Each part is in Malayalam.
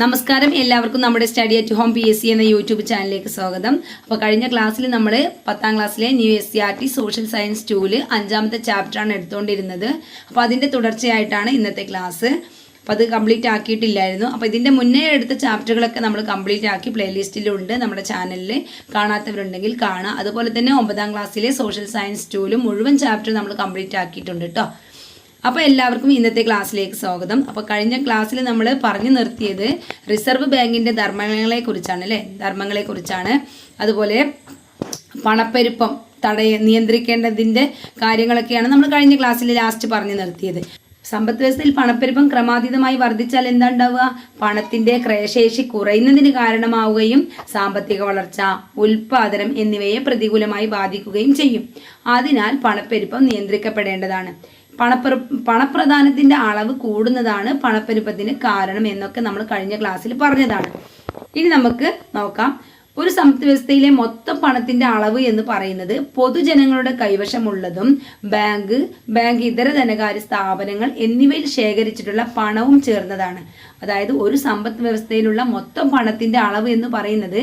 നമസ്കാരം. എല്ലാവർക്കും നമ്മുടെ study at home P S C എന്ന യൂട്യൂബ് ചാനലിലേക്ക് സ്വാഗതം. അപ്പോൾ കഴിഞ്ഞ ക്ലാസ്സിൽ നമ്മൾ പത്താം ക്ലാസ്സിലെ new S C R T social science tool അഞ്ചാമത്തെ ചാപ്റ്ററാണ് എടുത്തുകൊണ്ടിരുന്നത് അപ്പോൾ അതിന്റെ തുടർച്ചയായിട്ടാണ് ഇന്നത്തെ ക്ലാസ് അപ്പോൾ അത് കംപ്ലീറ്റ് ആക്കിയിട്ടില്ലായിരുന്നു. അപ്പോൾ ഇതിന്റെ മുന്നേ എടുത്ത ചാപ്റ്ററുകളൊക്കെ നമ്മൾ കംപ്ലീറ്റ് ആക്കി പ്ലേലിസ്റ്റിലുണ്ട് നമ്മുടെ ചാനലിൽ കാണാത്തവരുണ്ടെങ്കിൽ കാണാം. അതുപോലെ തന്നെ ഒമ്പതാം ക്ലാസ്സിലെ സോഷ്യൽ സയൻസ് ടൂലും മുഴുവൻ ചാപ്റ്റർ നമ്മൾ കംപ്ലീറ്റ് ആക്കിയിട്ടുണ്ട് കേട്ടോ അപ്പോൾ എല്ലാവർക്കും ഇന്നത്തെ ക്ലാസ്സിലേക്ക് സ്വാഗതം. അപ്പോൾ കഴിഞ്ഞ ക്ലാസ്സിൽ നമ്മൾ പറഞ്ഞു നിർത്തിയത് റിസർവ് ബാങ്കിന്റെ ധർമ്മങ്ങളെക്കുറിച്ചാണ് അല്ലേ? ധർമ്മങ്ങളെക്കുറിച്ചാണ് അതുപോലെ പണപ്പെരുപ്പം തടയ നിയന്ത്രിക്കേണ്ടതിന്റെ കാര്യങ്ങളൊക്കെയാണ് നമ്മൾ കഴിഞ്ഞ ക്ലാസ്സിൽ ലാസ്റ്റ് പറഞ്ഞു നിർത്തിയത്. സമ്പദ് വ്യവസ്ഥയിൽ പണപ്പെരുപ്പം ക്രമാതീതമായി വർദ്ധിച്ചാൽ എന്താ ഉണ്ടാവുക പണത്തിന്റെ ക്രയശേഷി കുറയുന്നതിന് കാരണമാവുകയും സാമ്പത്തിക വളർച്ച ഉൽപാദനം എന്നിവയെ പ്രതികൂലമായി ബാധിക്കുകയും ചെയ്യും. അതിനാൽ പണപ്പെരുപ്പം നിയന്ത്രിക്കപ്പെടേണ്ടതാണ്. പണപ്പെറ പണപ്രധാനത്തിന്റെ അളവ് കൂടുന്നതാണ് പണപ്പെരുപ്പത്തിന് കാരണം എന്നൊക്കെ നമ്മൾ കഴിഞ്ഞ ക്ലാസ്സിൽ പറഞ്ഞതാണ്. ഇനി നമുക്ക് നോക്കാം. ഒരു സമ്പദ് വ്യവസ്ഥയിലെ മൊത്തം പണത്തിന്റെ അളവ് എന്ന് പറയുന്നത് പൊതുജനങ്ങളുടെ കൈവശമുള്ളതും ബാങ്ക് ബാങ്ക് ഇതര ധനകാര്യ സ്ഥാപനങ്ങൾ എന്നിവയിൽ ശേഖരിച്ചിട്ടുള്ള പണവും ചേർന്നതാണ്. അതായത് ഒരു സമ്പദ് വ്യവസ്ഥയിലുള്ള മൊത്തം പണത്തിന്റെ അളവ് എന്ന് പറയുന്നത്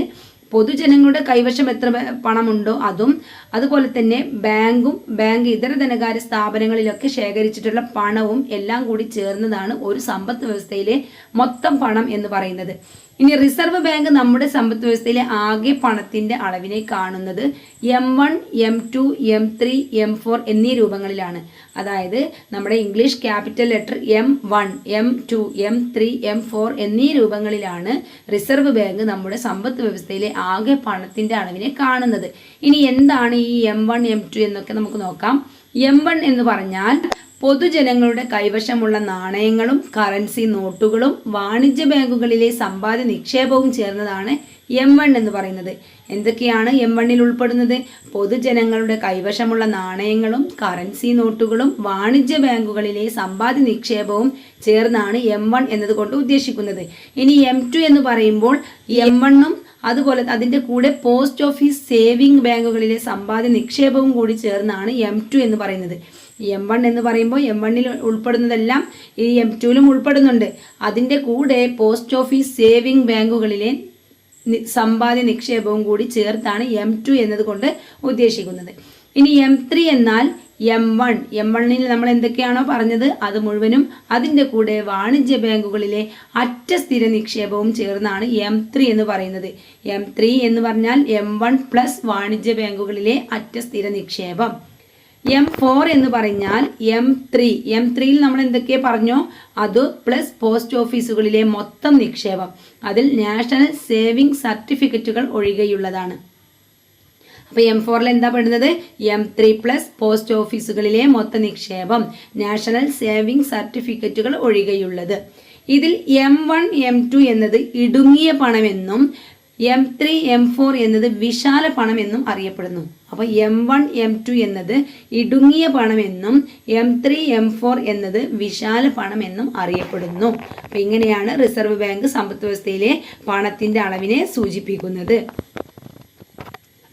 പൊതുജനങ്ങളുടെ കൈവശം എത്ര പണമുണ്ടോ അതും അതുപോലെ തന്നെ ബാങ്കും ബാങ്ക് ഇതര ധനകാര്യ സ്ഥാപനങ്ങളിലൊക്കെ ശേഖരിച്ചിട്ടുള്ള പണവും എല്ലാം കൂടി ചേർന്നതാണ് ഒരു സമ്പദ് വ്യവസ്ഥയിലെ മൊത്തം പണം എന്ന് പറയുന്നത്. ഇനി റിസർവ് ബാങ്ക് നമ്മുടെ സമ്പദ് വ്യവസ്ഥയിലെ ആകെ പണത്തിന്റെ അളവിനെ കാണുന്നത് M one M two M three M four എന്നീ രൂപങ്ങളിലാണ്. അതായത് നമ്മുടെ English capital letter M one M two M three M four എന്നീ രൂപങ്ങളിലാണ് റിസർവ് ബാങ്ക് നമ്മുടെ സമ്പദ് വ്യവസ്ഥയിലെ ആകെ പണത്തിന്റെ അളവിനെ കാണുന്നത്. ഇനി എന്താണ് ഈ എം വൺ എം ടു എന്നൊക്കെ നമുക്ക് നോക്കാം. എം വൺ എന്ന് പറഞ്ഞാൽ പൊതുജനങ്ങളുടെ കൈവശമുള്ള നാണയങ്ങളും കറൻസി നോട്ടുകളും വാണിജ്യ ബാങ്കുകളിലെ സമ്പാദ്യ നിക്ഷേപവും ചേർന്നതാണ് എം വൺ എന്ന് പറയുന്നത്. എന്തൊക്കെയാണ് എം വണ്ണിൽ ഉൾപ്പെടുന്നത്? പൊതുജനങ്ങളുടെ കൈവശമുള്ള നാണയങ്ങളും കറൻസി നോട്ടുകളും വാണിജ്യ ബാങ്കുകളിലെ സമ്പാദ്യ നിക്ഷേപവും ചേർന്നാണ് എം വൺ എന്നതുകൊണ്ട് ഉദ്ദേശിക്കുന്നത്. ഇനി എം ടു എന്ന് പറയുമ്പോൾ എം വണ്ണും അതുപോലെ അതിന്റെ കൂടെ പോസ്റ്റ് ഓഫീസ് സേവിംഗ് ബാങ്കുകളിലെ സമ്പാദ്യ നിക്ഷേപവും കൂടി ചേർന്നാണ് എം ടു എന്ന് പറയുന്നത്. എം വൺ എന്ന് പറയുമ്പോൾ എം വണ്ണിൽ ഉൾപ്പെടുന്നതെല്ലാം ഈ എം ടുവിലും ഉൾപ്പെടുന്നുണ്ട്. അതിന്റെ കൂടെ പോസ്റ്റ് ഓഫീസ് സേവിംഗ് ബാങ്കുകളിലെ സമ്പാദ്യ നിക്ഷേപവും കൂടി ചേർത്താണ് എം ടു എന്നതുകൊണ്ട് ഉദ്ദേശിക്കുന്നത്. ഇനി എം ത്രീ എന്നാൽ എം വൺ എം വണ്ണിൽ നമ്മൾ എന്തൊക്കെയാണോ പറഞ്ഞത്? അത് മുഴുവനും അതിന്റെ കൂടെ വാണിജ്യ ബാങ്കുകളിലെ അറ്റ സ്ഥിര നിക്ഷേപവും ചേർന്നാണ് എം ത്രീ എന്ന് പറയുന്നത്. എം ത്രീ എന്ന് പറഞ്ഞാൽ എം വൺ പ്ലസ് വാണിജ്യ ബാങ്കുകളിലെ അറ്റ സ്ഥിര നിക്ഷേപം. എം ഫോർ എന്ന് പറഞ്ഞാൽ എം ത്രീ എം ത്രീയിൽ നമ്മൾ എന്തൊക്കെ പറഞ്ഞോ? അത് പ്ലസ് പോസ്റ്റ് ഓഫീസുകളിലെ മൊത്തം നിക്ഷേപം. അതിൽ നാഷണൽ സേവിംഗ് സർട്ടിഫിക്കറ്റുകൾ ഒഴികെയുള്ളതാണ്. അപ്പോൾ എം ഫോറിൽ എന്താ പെടുന്നത്? എം ത്രീ പ്ലസ് പോസ്റ്റ് ഓഫീസുകളിലെ മൊത്ത നിക്ഷേപം. നാഷണൽ സേവിംഗ് സർട്ടിഫിക്കറ്റുകൾ ഒഴികെയുള്ളത്. ഇതിൽ എം വൺ എം ടു എന്നത് ഇടുങ്ങിയ പണമെന്നും എം ത്രീ എം ഫോർ എന്നത് വിശാല പണം എന്നും അറിയപ്പെടുന്നു. അപ്പോൾ എം വൺ എം ടു എന്നത് ഇടുങ്ങിയ പണമെന്നും എം ത്രീ എം ഫോർ എന്നത് വിശാല പണം എന്നും അറിയപ്പെടുന്നു. അപ്പം ഇങ്ങനെയാണ് റിസർവ് ബാങ്ക് സമ്പദ് വ്യവസ്ഥയിലെ പണത്തിന്റെ അളവിനെ സൂചിപ്പിക്കുന്നത്.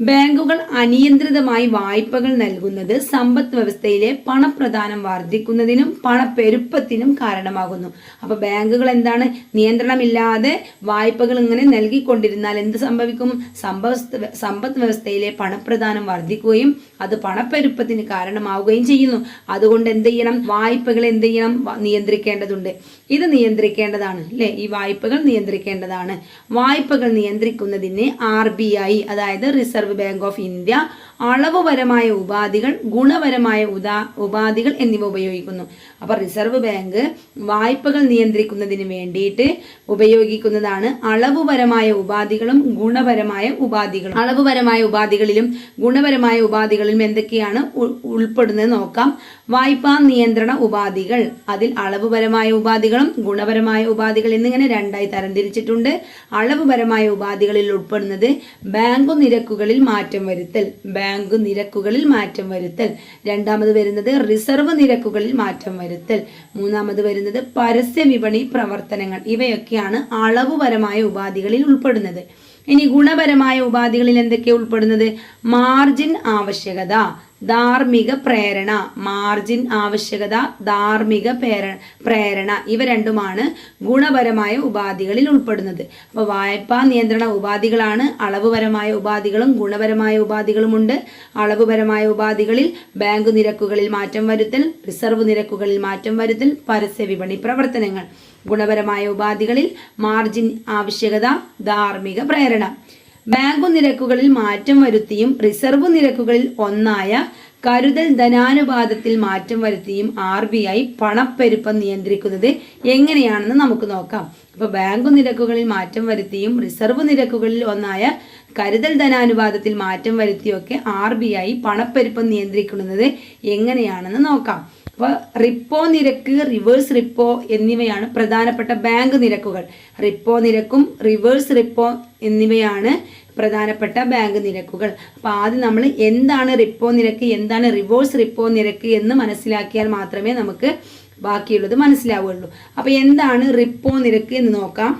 ബാങ്കുകൾ അനിയന്ത്രിതമായി വായ്പകൾ നൽകുന്നത് സമ്പദ് വ്യവസ്ഥയിലെ പണപ്രദാനം വർദ്ധിക്കുന്നതിനും പണപ്പെരുപ്പത്തിനും കാരണമാകുന്നു. അപ്പോൾ ബാങ്കുകൾ എന്താണ്? നിയന്ത്രണമില്ലാതെ വായ്പകൾ ഇങ്ങനെ നൽകിക്കൊണ്ടിരുന്നാൽ എന്ത് സംഭവിക്കും? സമ്പദ് സമ്പദ് വ്യവസ്ഥയിലെ പണപ്രദാനം വർദ്ധിക്കുകയും അത് പണപ്പെരുപ്പത്തിന് കാരണമാവുകയും ചെയ്യുന്നു. അതുകൊണ്ട് എന്ത് ചെയ്യണം? വായ്പകൾ എന്ത് ചെയ്യണം? നിയന്ത്രിക്കേണ്ടതുണ്ട്. ഇത് നിയന്ത്രിക്കേണ്ടതാണ് അല്ലേ? ഈ വായ്പകൾ നിയന്ത്രിക്കേണ്ടതാണ്. വായ്പകൾ നിയന്ത്രിക്കുന്നതിന് ആർ അതായത് റിസർവ് ബാങ്ക് ഓഫ് ഇന്ത്യ അളവുപരമായ ഉപാധികൾ ഗുണപരമായ ഉദാ ഉപാധികൾ എന്നിവ ഉപയോഗിക്കുന്നു. അപ്പോൾ റിസർവ് ബാങ്ക് വായ്പകൾ നിയന്ത്രിക്കുന്നതിന് വേണ്ടിയിട്ട് ഉപയോഗിക്കുന്നതാണ് അളവുപരമായ ഉപാധികളും ഗുണപരമായ ഉപാധികളും. അളവുപരമായ ഉപാധികളിലും ഗുണപരമായ ഉപാധികളിലും എന്തൊക്കെയാണ് ഉൾ- ഉൾപ്പെടുന്നത് നോക്കാം. വായ്പാ നിയന്ത്രണ ഉപാധികൾ. അതിൽ അളവുപരമായ ഉപാധികളും ഗുണപരമായ ഉപാധികൾ എന്നിങ്ങനെ രണ്ടായി തരംതിരിച്ചിട്ടുണ്ട്. അളവുപരമായ ഉപാധികളിൽ ഉൾപ്പെടുന്നത് ബാങ്കു നിരക്കുകളിൽ മാറ്റം വരുത്തൽ. ബാങ്ക് നിരക്കുകളിൽ മാറ്റം വരുത്തൽ. രണ്ടാമത് വരുന്നത് റിസർവ് നിരക്കുകളിൽ മാറ്റം വരുത്തൽ. മൂന്നാമത് വരുന്നത് പരസ്യ വിപണി പ്രവർത്തനങ്ങൾ. ഇവയൊക്കെയാണ് അളവുപരമായ ഉപാധികളിൽ ഉൾപ്പെടുന്നത്. ഇനി ഗുണപരമായ ഉപാധികളിൽ എന്തൊക്കെ ഉൾപ്പെടുന്നത്? മാർജിൻ ആവശ്യകത ധാർമ്മിക പ്രേരണ. മാർജിൻ ആവശ്യകത ധാർമ്മിക പ്രേര- പ്രേരണ. ഇവ രണ്ടുമാണ് ഗുണപരമായ ഉപാധികളിൽ ഉൾപ്പെടുന്നത്. അപ്പോൾ വായ്പാ നിയന്ത്രണ ഉപാധികളാണ്. അളവുപരമായ ഉപാധികളും ഗുണപരമായ ഉപാധികളുമുണ്ട്. അളവുപരമായ ഉപാധികളിൽ ബാങ്ക് നിരക്കുകളിൽ മാറ്റം വരുത്തൽ റിസർവ് നിരക്കുകളിൽ മാറ്റം വരുത്തൽ പരസ്യ വിപണി പ്രവർത്തനങ്ങൾ. ഗുണപരമായ ഉപാധികളിൽ മാർജിൻ ആവശ്യകത ധാർമ്മിക പ്രേരണ. ബാങ്കു നിരക്കുകളിൽ മാറ്റം വരുത്തിയും റിസർവ് നിരക്കുകളിൽ ഒന്നായ കരുതൽ ധനാനുപാതത്തിൽ മാറ്റം വരുത്തിയും ആർ ബി ഐ പണപ്പെരുപ്പം നിയന്ത്രിക്കുന്നത് എങ്ങനെയാണെന്ന് നമുക്ക് നോക്കാം. അപ്പോൾ ബാങ്ക് നിരക്കുകളിൽ മാറ്റം വരുത്തിയും റിസർവ് നിരക്കുകളിൽ ഒന്നായ കരുതൽ ധനാനുപാതത്തിൽ മാറ്റം വരുത്തിയൊക്കെ ആർ ബി ഐ പണപ്പെരുപ്പം നിയന്ത്രിക്കുന്നത് എങ്ങനെയാണെന്ന് നോക്കാം. അപ്പോൾ റിപ്പോ നിരക്ക് റിവേഴ്സ് റിപ്പോ എന്നിവയാണ് പ്രധാനപ്പെട്ട ബാങ്ക് നിരക്കുകൾ. റിപ്പോ നിരക്കും റിവേഴ്സ് റിപ്പോ എന്നിവയാണ് പ്രധാനപ്പെട്ട ബാങ്ക് നിരക്കുകൾ. അപ്പോൾ ആദ്യം നമ്മൾ എന്താണ് റിപ്പോ നിരക്ക് എന്താണ് റിവേഴ്സ് റിപ്പോ നിരക്ക് എന്ന് മനസ്സിലാക്കിയാൽ മാത്രമേ നമുക്ക് ബാക്കിയുള്ളത് മനസ്സിലാവുകയുള്ളൂ. അപ്പോൾ എന്താണ് റിപ്പോ നിരക്ക് എന്ന് നോക്കാം.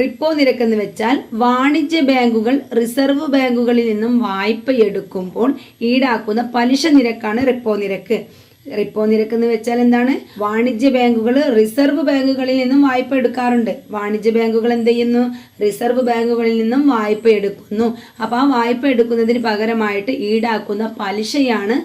റിപ്പോ നിരക്ക് എന്ന് വെച്ചാൽ വാണിജ്യ ബാങ്കുകൾ റിസർവ് ബാങ്കുകളിൽ നിന്നും വായ്പ എടുക്കുമ്പോൾ ഈടാക്കുന്ന പലിശ നിരക്കാണ് റിപ്പോ നിരക്ക്. റിപ്പോ നിരക്ക് എന്ന് വെച്ചാൽ എന്താണ്? വാണിജ്യ ബാങ്കുകൾ റിസർവ് ബാങ്കുകളിൽ നിന്നും വായ്പ എടുക്കാറുണ്ട്. വാണിജ്യ ബാങ്കുകൾ എന്ത് ചെയ്യുന്നു? റിസർവ് ബാങ്കുകളിൽ നിന്നും വായ്പ എടുക്കുന്നു. അപ്പോൾ ആ വായ്പ എടുക്കുന്നതിന് പകരമായിട്ട് ഈടാക്കുന്ന പലിശയാണ്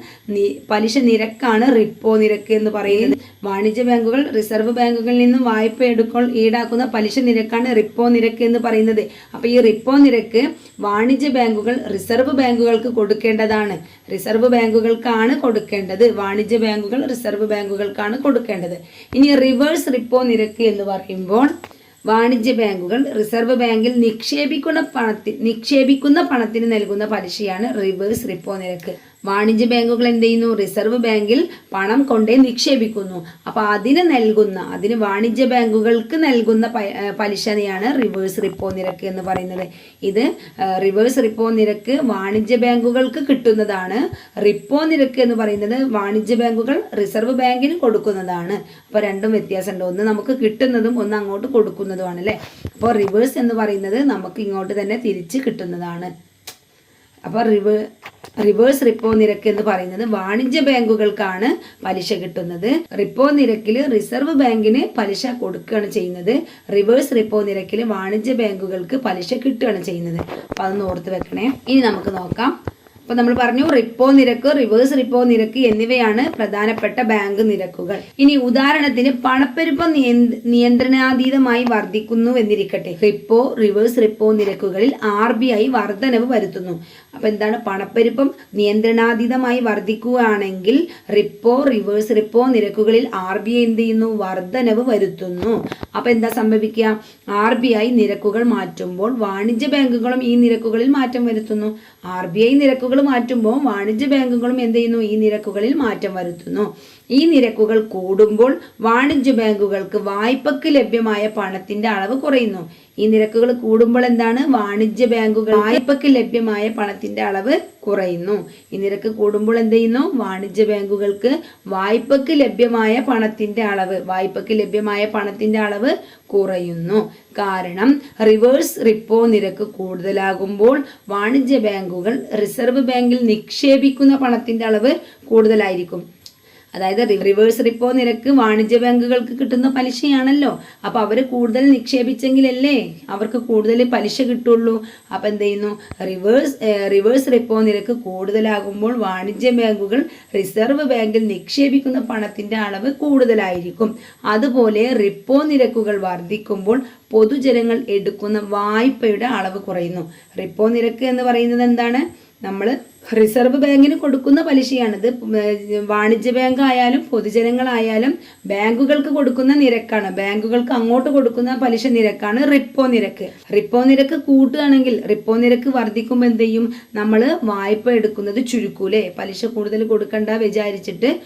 പലിശ നിരക്കാണ് റിപ്പോ നിരക്ക് എന്ന് പറയുന്നത്. വാണിജ്യ ബാങ്കുകൾ റിസർവ് ബാങ്കുകളിൽ നിന്നും വായ്പ എടുക്കുമ്പോൾ ഈടാക്കുന്ന പലിശ നിരക്കാണ് റിപ്പോ നിരക്ക് എന്ന് പറയുന്നത്. അപ്പോൾ ഈ റിപ്പോ നിരക്ക് വാണിജ്യ ബാങ്കുകൾ റിസർവ് ബാങ്കുകൾക്ക് കൊടുക്കേണ്ടതാണ്. റിസർവ് ബാങ്കുകൾക്കാണ് കൊടുക്കേണ്ടത്. വാണിജ്യ ബാങ്കുകൾ റിസർവ് ബാങ്കുകൾക്കാണ് കൊടുക്കേണ്ടത്. ഇനി റിവേഴ്സ് റിപ്പോ നിരക്ക് എന്ന് പറയുമ്പോൾ വാണിജ്യ ബാങ്കുകൾ റിസർവ് ബാങ്കിൽ നിക്ഷേപിക്കുന്ന പണത്തിൽ നിക്ഷേപിക്കുന്ന പണത്തിന് നൽകുന്ന പലിശയാണ് റിവേഴ്സ് റിപ്പോ നിരക്ക്. വാണിജ്യ ബാങ്കുകൾ എന്ത് ചെയ്യുന്നു? റിസർവ് ബാങ്കിൽ പണം കൊണ്ടേ നിക്ഷേപിക്കുന്നു. അപ്പോൾ അതിന് നൽകുന്ന അതിന് വാണിജ്യ ബാങ്കുകൾക്ക് നൽകുന്ന പലിശനെയാണ് റിവേഴ്സ് റിപ്പോ നിരക്ക് എന്ന് പറയുന്നത്. ഇത് റിവേഴ്സ് റിപ്പോ നിരക്ക് വാണിജ്യ ബാങ്കുകൾക്ക് കിട്ടുന്നതാണ്. റിപ്പോ നിരക്ക് എന്ന് പറയുന്നത് വാണിജ്യ ബാങ്കുകൾ റിസർവ് ബാങ്കിന് കൊടുക്കുന്നതാണ്. അപ്പോൾ രണ്ടും വ്യത്യാസമുണ്ട്. ഒന്ന് നമുക്ക് കിട്ടുന്നതും ഒന്ന് അങ്ങോട്ട് കൊടുക്കുന്നതുമാണ് അല്ലേ? അപ്പോൾ റിവേഴ്സ് എന്ന് പറയുന്നത് നമുക്ക് ഇങ്ങോട്ട് തന്നെ തിരിച്ച് കിട്ടുന്നതാണ്. അപ്പോൾ റിവേ റിവേഴ്സ് റിപ്പോ നിരക്ക് എന്ന് പറയുന്നത് വാണിജ്യ ബാങ്കുകൾക്കാണ് പലിശ കിട്ടുന്നത്. റിപ്പോ നിരക്കിൽ റിസർവ് ബാങ്കിന് പലിശ കൊടുക്കുകയാണ് ചെയ്യുന്നത്. റിവേഴ്സ് റിപ്പോ നിരക്കിൽ വാണിജ്യ ബാങ്കുകൾക്ക് പലിശ കിട്ടുകയാണ് ചെയ്യുന്നത്. അപ്പം അതൊന്ന് ഓർത്ത് വെക്കണേ. ഇനി നമുക്ക് നോക്കാം. അപ്പോൾ നമ്മൾ പറഞ്ഞു റിപ്പോ നിരക്ക് റിവേഴ്സ് റിപ്പോ നിരക്ക് എന്നിവയാണ് പ്രധാനപ്പെട്ട ബാങ്ക് നിരക്കുകൾ. ഇനി ഉദാഹരണത്തിന് പണപ്പെരുപ്പം നിയന്ത്രണാതീതമായി വർദ്ധിക്കുന്നു എന്നിരിക്കട്ടെ. റിപ്പോ റിവേഴ്സ് റിപ്പോ നിരക്കുകളിൽ ആർ ബി ഐ വർധനവ് വരുത്തുന്നു. അപ്പോൾ എന്താണ്? പണപ്പെരുപ്പം നിയന്ത്രണാതീതമായി വർദ്ധിക്കുകയാണെങ്കിൽ റിപ്പോ റിവേഴ്സ് റിപ്പോ നിരക്കുകളിൽ ആർ ബി ഐ എന്ത് ചെയ്യുന്നു? വർധനവ് വരുത്തുന്നു. അപ്പോൾ എന്താ സംഭവിക്കുക? ആർ ബി ഐ നിരക്കുകൾ മാറ്റുമ്പോൾ വാണിജ്യ ബാങ്കുകളും ഈ നിരക്കുകളിൽ മാറ്റം വരുത്തുന്നു. ആർ ബി ഐ നിരക്കുകൾ മാറ്റുമ്പോൾ വാണിജ്യ ബാങ്കുകളും എന്ത് ചെയ്യുന്നു? ഈ നിരക്കുകളിൽ മാറ്റം വരുത്തുന്നു. ഈ നിരക്കുകൾ കൂടുമ്പോൾ വാണിജ്യ ബാങ്കുകൾക്ക് വായ്പക്ക് ലഭ്യമായ പണത്തിന്റെ അളവ് കുറയുന്നു. ഈ നിരക്കുകൾ കൂടുമ്പോൾ എന്താണ്? വാണിജ്യ ബാങ്കുകൾ വായ്പക്ക് ലഭ്യമായ പണത്തിന്റെ അളവ് കുറയുന്നു. ഈ നിരക്ക് കൂടുമ്പോൾ എന്ത് ചെയ്യുന്നു? വാണിജ്യ ബാങ്കുകൾക്ക് വായ്പക്ക് ലഭ്യമായ പണത്തിന്റെ അളവ് വായ്പക്ക് ലഭ്യമായ പണത്തിന്റെ അളവ് കുറയുന്നു. കാരണം റിവേഴ്സ് റിപ്പോ നിരക്ക് കൂടുതലാകുമ്പോൾ വാണിജ്യ ബാങ്കുകൾ റിസർവ് ബാങ്കിൽ നിക്ഷേപിക്കുന്ന പണത്തിന്റെ അളവ് കൂടുതലായിരിക്കും. അതായത് റിവേഴ്സ് റിപ്പോ നിരക്ക് വാണിജ്യ ബാങ്കുകൾക്ക് കിട്ടുന്ന പലിശയാണല്ലോ. അപ്പോൾ അവർ കൂടുതൽ നിക്ഷേപിച്ചെങ്കിലല്ലേ അവർക്ക് കൂടുതൽ പലിശ കിട്ടുള്ളൂ. അപ്പോൾ എന്ത് ചെയ്യുന്നു? റിവേഴ്സ് റിവേഴ്സ് റിപ്പോ നിരക്ക് കൂടുതലാകുമ്പോൾ വാണിജ്യ ബാങ്കുകൾ റിസർവ് ബാങ്കിൽ നിക്ഷേപിക്കുന്ന പണത്തിന്റെ അളവ് കൂടുതലായിരിക്കും. അതുപോലെ റിപ്പോ നിരക്കുകൾ വർദ്ധിക്കുമ്പോൾ പൊതുജനങ്ങൾ എടുക്കുന്ന വായ്പയുടെ അളവ് കുറയുന്നു. റിപ്പോ നിരക്ക് എന്ന് പറയുന്നത് എന്താണ്? നമ്മൾ റിസർവ് ബാങ്കിന് കൊടുക്കുന്ന പലിശയാണിത്. വാണിജ്യ ബാങ്ക് ആയാലും പൊതുജനങ്ങളായാലും ബാങ്കുകൾക്ക് കൊടുക്കുന്ന നിരക്കാണ്. ബാങ്കുകൾക്ക് അങ്ങോട്ട് കൊടുക്കുന്ന പലിശ നിരക്കാണ് റിപ്പോ നിരക്ക്. റിപ്പോ നിരക്ക് കൂട്ടുകയാണെങ്കിൽ റിപ്പോ നിരക്ക് വർദ്ധിക്കുമ്പോൾ എന്ത് ചെയ്യും? നമ്മൾ വായ്പ എടുക്കുന്നത് ചുരുക്കൂലേ. പലിശ കൂടുതൽ കൊടുക്കണ്ട വിചാരിച്ചിട്ട്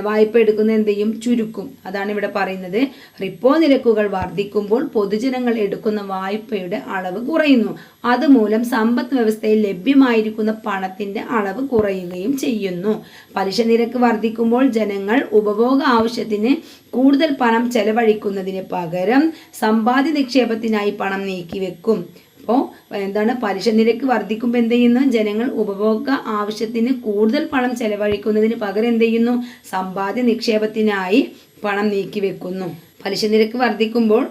വായ്പ എടുക്കുന്നത് എന്ത് ചെയ്യും? ചുരുക്കും. അതാണ് ഇവിടെ പറയുന്നത്. റിപ്പോ നിരക്കുകൾ വർദ്ധിക്കുമ്പോൾ പൊതുജനങ്ങൾ എടുക്കുന്ന വായ്പയുടെ അളവ് കുറയുന്നു. അതുമൂലം സമ്പദ് വ്യവസ്ഥയിൽ ലഭ്യമായിരിക്കുന്ന പണത്തിന്റെ അളവ് കുറയുകയും ചെയ്യുന്നു. പലിശ നിരക്ക് വർദ്ധിക്കുമ്പോൾ ജനങ്ങൾ ഉപഭോഗ ആവശ്യത്തിന് കൂടുതൽ പണം ചെലവഴിക്കുന്നതിന് പകരം സമ്പാദ്യ നിക്ഷേപത്തിനായി പണം നീക്കിവെക്കും. അപ്പോൾ എന്താണ് പലിശ നിരക്ക് വർദ്ധിക്കുമ്പോൾ എന്ത് ചെയ്യുന്നു? ജനങ്ങൾ ഉപഭോഗ ആവശ്യത്തിന് കൂടുതൽ പണം ചെലവഴിക്കുന്നതിന് പകരം എന്ത് ചെയ്യുന്നു? സമ്പാദ്യ നിക്ഷേപത്തിനായി പണം നീക്കി വെക്കുന്നു പലിശ നിരക്ക് വർദ്ധിക്കുമ്പോൾ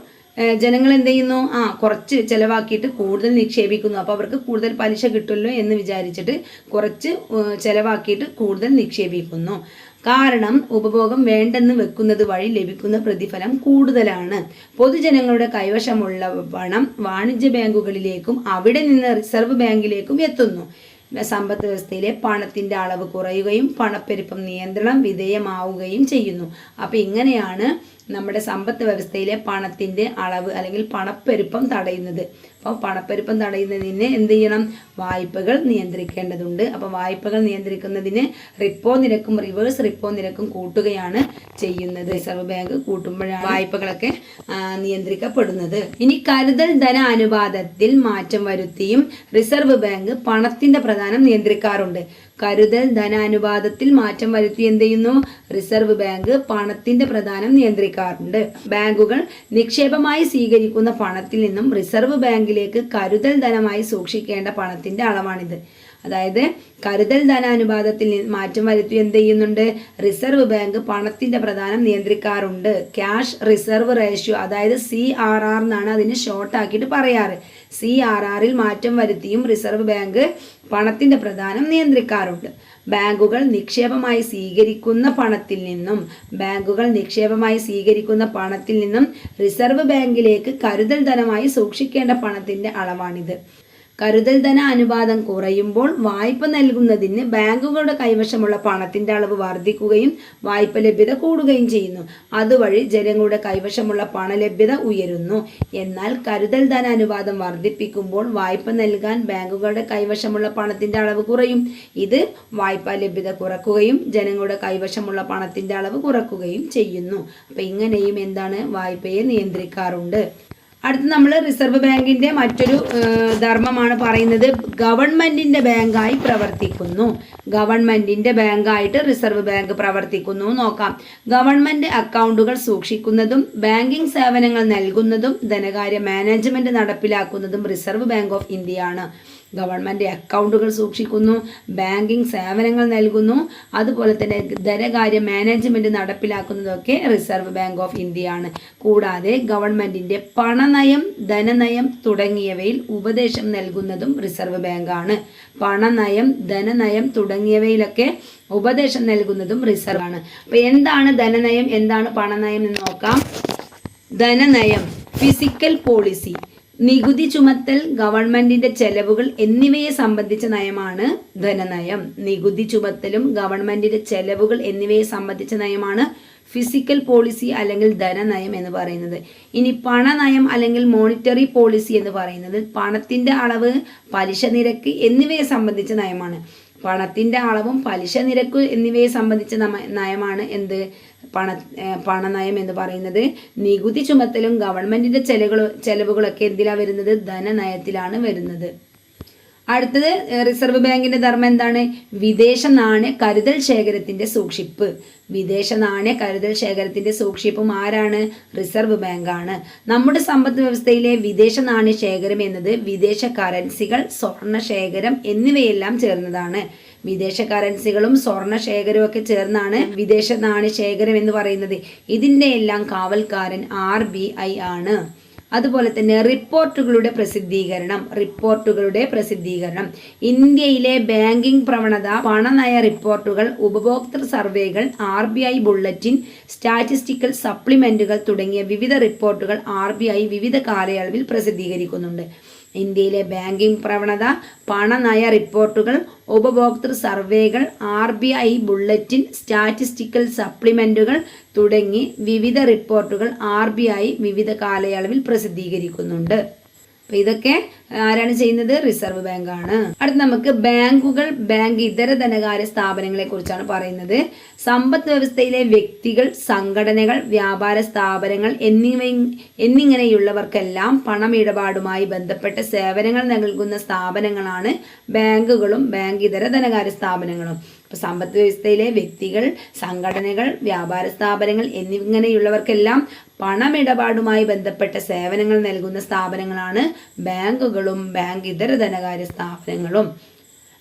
ജനങ്ങൾ എന്ത് ചെയ്യുന്നു? ആ കുറച്ച് ചിലവാക്കിയിട്ട് കൂടുതൽ നിക്ഷേപിക്കുന്നു. അപ്പോൾ അവർക്ക് കൂടുതൽ പലിശ കിട്ടുമല്ലോ എന്ന് വിചാരിച്ചിട്ട് കുറച്ച് ചിലവാക്കിയിട്ട് കൂടുതൽ നിക്ഷേപിക്കുന്നു. കാരണം ഉപഭോഗം വേണ്ടെന്ന് വെക്കുന്നത് വഴി ലഭിക്കുന്ന പ്രതിഫലം കൂടുതലാണ്. പൊതുജനങ്ങളുടെ കൈവശമുള്ള പണം വാണിജ്യ ബാങ്കുകളിലേക്കും അവിടെ നിന്ന് റിസർവ് ബാങ്കിലേക്കും എത്തുന്നു. സമ്പദ് വ്യവസ്ഥയിലെ പണത്തിന്റെ അളവ് കുറയുകയും പണപ്പെരുപ്പം നിയന്ത്രണം വിധേയമാവുകയും ചെയ്യുന്നു. അപ്പോൾ ഇങ്ങനെയാണ് നമ്മുടെ സമ്പത്ത് വ്യവസ്ഥയിലെ പണത്തിന്റെ അളവ് അല്ലെങ്കിൽ പണപ്പെരുപ്പം തടയുന്നത്. അപ്പോൾ പണപ്പെരുപ്പം തടയുന്നതിന് എന്ത് ചെയ്യണം? വായ്പകൾ നിയന്ത്രിക്കേണ്ടതുണ്ട്. അപ്പോൾ വായ്പകൾ നിയന്ത്രിക്കുന്നതിന് റിപ്പോ നിരക്കും റിവേഴ്സ് റിപ്പോ നിരക്കും കൂട്ടുകയാണ് ചെയ്യുന്നത്. റിസർവ് ബാങ്ക് കൂട്ടുമ്പോഴാണ് വായ്പകളൊക്കെ നിയന്ത്രിക്കപ്പെടുന്നത്. ഇനി കരുതൽ ധന അനുപാതത്തിൽ മാറ്റം വരുത്തിയും റിസർവ് ബാങ്ക് പണത്തിന്റെ പ്രധാനം നിയന്ത്രിക്കാറുണ്ട്. കരുതൽ ധനാനുപാതത്തിൽ മാറ്റം വരുത്തി എന്ത് ചെയ്യുന്നു? റിസർവ് ബാങ്ക് പണത്തിന്റെ പ്രധാനം നിയന്ത്രിക്കാറുണ്ട്. ബാങ്കുകൾ നിക്ഷേപമായി സ്വീകരിക്കുന്ന പണത്തിൽ നിന്നും റിസർവ് ബാങ്കിലേക്ക് കരുതൽ ധനമായി സൂക്ഷിക്കേണ്ട പണത്തിന്റെ അളവാണിത്. അതായത് കരുതൽ ധനാനുപാതത്തിൽ മാറ്റം വരുത്തി എന്ത് ചെയ്യുന്നുണ്ട്? റിസർവ് ബാങ്ക് പണത്തിന്റെ പ്രധാനം നിയന്ത്രിക്കാറുണ്ട്. ക്യാഷ് റിസർവ് റേഷ്യോ അതായത് സി ആർ ആർ എന്നാണ് അതിന് ഷോർട്ട് ആക്കിയിട്ട് പറയാറ്. സി ആർ ആറിൽ മാറ്റം വരുത്തിയും റിസർവ് ബാങ്ക് പണത്തിന്റെ പ്രധാനം നിയന്ത്രിക്കാറുണ്ട്. ബാങ്കുകൾ നിക്ഷേപമായി സ്വീകരിക്കുന്ന പണത്തിൽ നിന്നും ബാങ്കുകൾ നിക്ഷേപമായി സ്വീകരിക്കുന്ന പണത്തിൽ നിന്നും റിസർവ് ബാങ്കിലേക്ക് കരുതൽ ധനമായി സൂക്ഷിക്കേണ്ട പണത്തിന്റെ അളവാണിത്. കരുതൽ ധന അനുപാതം കുറയുമ്പോൾ വായ്പ നൽകുന്നതിന് ബാങ്കുകളുടെ കൈവശമുള്ള പണത്തിന്റെ അളവ് വർദ്ധിക്കുകയും വായ്പ ലഭ്യത കൂടുകയും ചെയ്യുന്നു. അതുവഴി ജനങ്ങളുടെ കൈവശമുള്ള പണലഭ്യത ഉയരുന്നു. എന്നാൽ കരുതൽ ധന അനുപാതം വർദ്ധിപ്പിക്കുമ്പോൾ വായ്പ നൽകാൻ ബാങ്കുകളുടെ കൈവശമുള്ള പണത്തിന്റെ അളവ് കുറയും. ഇത് വായ്പാ ലഭ്യത കുറക്കുകയും ജനങ്ങളുടെ കൈവശമുള്ള പണത്തിന്റെ അളവ് കുറക്കുകയും ചെയ്യുന്നു. അപ്പൊ ഇങ്ങനെയും എന്താണ് വായ്പയെ നിയന്ത്രിക്കാറുണ്ട്. അടുത്ത് നമ്മൾ റിസർവ് ബാങ്കിന്റെ മറ്റൊരു ധർമ്മമാണ് പറയുന്നത്. ഗവൺമെന്റിന്റെ ബാങ്കായി പ്രവർത്തിക്കുന്നു. ഗവൺമെന്റിന്റെ ബാങ്കായിട്ട് റിസർവ് ബാങ്ക് പ്രവർത്തിക്കുന്നു നോക്കാം. ഗവൺമെന്റ് അക്കൗണ്ടുകൾ സൂക്ഷിക്കുന്നതും ബാങ്കിംഗ് സേവനങ്ങൾ നൽകുന്നതും ധനകാര്യ മാനേജ്മെന്റ് നടപ്പിലാക്കുന്നതും റിസർവ് ബാങ്ക് ഓഫ് ഇന്ത്യയാണ് ഗവൺമെന്റ് അക്കൗണ്ടുകൾ സൂക്ഷിക്കുന്നു ബാങ്കിംഗ് സേവനങ്ങൾ നൽകുന്നു അതുപോലെ തന്നെ ധനകാര്യ മാനേജ്മെന്റ് നടപ്പിലാക്കുന്നതൊക്കെ റിസർവ് ബാങ്ക് ഓഫ് ഇന്ത്യയാണ്. കൂടാതെ ഗവൺമെന്റിന്റെ പണനയം ധനനയം തുടങ്ങിയവയിൽ ഉപദേശം നൽകുന്നതും റിസർവ് ബാങ്കാണ്. പണനയം ധനനയം തുടങ്ങിയവയിലൊക്കെ ഉപദേശം നൽകുന്നതും റിസർവ് ആണ്. അപ്പോൾ എന്താണ് ധനനയം എന്താണ് പണനയം എന്ന് നോക്കാം. ധനനയം ഫിസിക്കൽ പോളിസി. നികുതി ചുമത്തൽ ഗവൺമെന്റിന്റെ ചെലവുകൾ എന്നിവയെ സംബന്ധിച്ച നയമാണ് ധനനയം. നികുതി ചുമത്തലും ഗവൺമെന്റിന്റെ ചെലവുകൾ എന്നിവയെ സംബന്ധിച്ച നയമാണ് ഫിസിക്കൽ പോളിസി അല്ലെങ്കിൽ ധനനയം എന്ന് പറയുന്നത്. ഇനി പണനയം അല്ലെങ്കിൽ മോണിറ്ററി പോളിസി എന്ന് പറയുന്നത് പണത്തിന്റെ അളവ് പലിശ നിരക്ക് എന്നിവയെ സംബന്ധിച്ച നയമാണ്. പണത്തിന്റെ അളവും പലിശ നിരക്കും എന്നിവയെ സംബന്ധിച്ച നയമാണ് എന്ത്? പണ പണനയം എന്ന് പറയുന്നത് നികുതി ചുമത്തലും ഗവൺമെന്റിന്റെ ചെലവുകൾ ചെലവുകളൊക്കെ എന്തിലാണ് വരുന്നത്? ധനനയത്തിലാണ് വരുന്നത്. അടുത്തത് റിസർവ് ബാങ്കിന്റെ ധർമ്മം എന്താണ്? വിദേശ നാണ്യ കരുതൽ ശേഖരത്തിന്റെ സൂക്ഷിപ്പ്. വിദേശ നാണ്യ കരുതൽ ശേഖരത്തിന്റെ സൂക്ഷിപ്പും ആരാണ്? റിസർവ് ബാങ്കാണ്. നമ്മുടെ സമ്പദ് വ്യവസ്ഥയിലെ വിദേശ നാണ്യ ശേഖരം എന്നത് വിദേശ കറൻസികൾ സ്വർണ ശേഖരം എന്നിവയെല്ലാം ചേർന്നതാണ്. വിദേശ കറൻസികളും സ്വർണ ശേഖരവും ഒക്കെ ചേർന്നാണ് വിദേശ നാണ്യ ശേഖരം എന്ന് പറയുന്നത്. ഇതിന്റെ എല്ലാം കാവൽക്കാരൻ ആർ ആണ്. അതുപോലെ തന്നെ റിപ്പോർട്ടുകളുടെ പ്രസിദ്ധീകരണം റിപ്പോർട്ടുകളുടെ പ്രസിദ്ധീകരണം. ഇന്ത്യയിലെ ബാങ്കിംഗ് പ്രവണത പണനയ റിപ്പോർട്ടുകൾ ഉപഭോക്തൃ സർവേകൾ R B I bulletin statistical സപ്ലിമെന്റുകൾ തുടങ്ങിയ വിവിധ റിപ്പോർട്ടുകൾ ആർ ബി ഐ വിവിധ കാലയളവിൽ പ്രസിദ്ധീകരിക്കുന്നുണ്ട്. ഇന്ത്യയിലെ ബാങ്കിംഗ് പ്രവണത പണനയ റിപ്പോർട്ടുകൾ ഉപഭോക്തൃ സർവേകൾ R B I bulletin statistical സപ്ലിമെന്റുകൾ തുടങ്ങി വിവിധ റിപ്പോർട്ടുകൾ ആർ ബി ഐ വിവിധ കാലയളവിൽ പ്രസിദ്ധീകരിക്കുന്നുണ്ട്. അപ്പൊ ഇതൊക്കെ ആരാണ് ചെയ്യുന്നത്? റിസർവ് ബാങ്ക് ആണ്. അടുത്ത് നമുക്ക് ബാങ്കുകൾ ബാങ്ക് ഇതര ധനകാര്യ സ്ഥാപനങ്ങളെ കുറിച്ചാണ് പറയുന്നത്. സമ്പദ് വ്യവസ്ഥയിലെ വ്യക്തികൾ സംഘടനകൾ വ്യാപാര സ്ഥാപനങ്ങൾ എന്നിവ എന്നിങ്ങനെയുള്ളവർക്കെല്ലാം പണമിടപാടുമായി ബന്ധപ്പെട്ട സേവനങ്ങൾ നൽകുന്ന സ്ഥാപനങ്ങളാണ് ബാങ്കുകളും ബാങ്ക് ഇതര ധനകാര്യ സ്ഥാപനങ്ങളും. അപ്പോൾ സമ്പദ് വ്യവസ്ഥയിലെ വ്യക്തികൾ സംഘടനകൾ വ്യാപാര സ്ഥാപനങ്ങൾ എന്നിങ്ങനെയുള്ളവർക്കെല്ലാം പണമിടപാടുമായി ബന്ധപ്പെട്ട സേവനങ്ങൾ നൽകുന്ന സ്ഥാപനങ്ങളാണ് ബാങ്കുകളും ബാങ്ക് ഇതര ധനകാര്യ സ്ഥാപനങ്ങളും.